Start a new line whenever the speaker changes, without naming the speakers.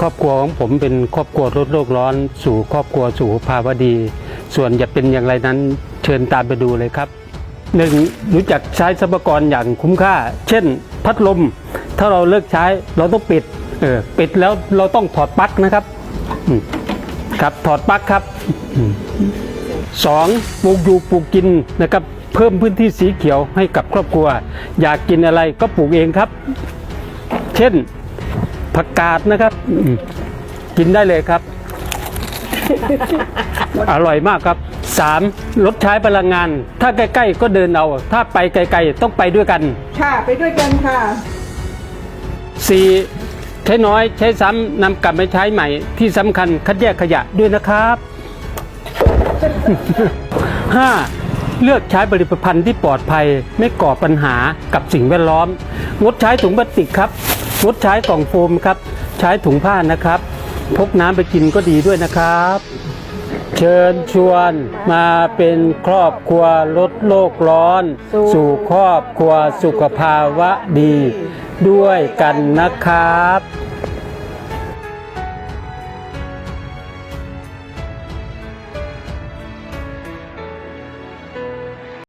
ครอบครัวของผมเป็นครอบครัวลดโลกร้อน สู่ครอบครัวสู่ภาวดี ส่วนจะเป็นอย่างไรนั้นเชิญตามไปดูเลยครับหนึ่งรู้จักใช้ทรัพยากรอย่างคุ้มค่า เช่น พัดลม ถ้าเราเลิกใช้เราต้องปิดเออปิดแล้วเราต้องถอดปลั๊กนะครับครับถอดปลั๊กครับสองปลูกอยู่ปลูกกินนะครับ เพิ่มพื้นที่สีเขียวให้กับครอบครัว อยากกินอะไรก็ปลูกเองครับ เช่น ผักกาดนะครับอืมกินได้เลยครับ อร่อยมากครับ 3. ลดใช้พลังงาน ถ้าใกล้ๆก็เดินเอา ถ้าไปไกลๆต้องไปด้วยกัน
ค่ะ ไปด้วยกันค่ะ
4. ใช้น้อยใช้ซ้ำนำกลับไปใช้ใหม่ ที่สำคัญคัดแยกขยะด้วยนะครับ 5. เลือกใช้ผลิตภัณฑ์ที่ปลอดภัย ไม่ก่อปัญหากับสิ่งแวดล้อม งดใช้ถุงพลาสติกครับ งดใช้กล่องโฟมครับ ใช้ถุงผ้านะครับ พกน้ำไปกินก็ดีด้วยนะครับ เชิญชวนมาเป็นครอบครัวลดโลกร้อน สู่ครอบครัวสุขภาวะดี ด้วยกันนะครับ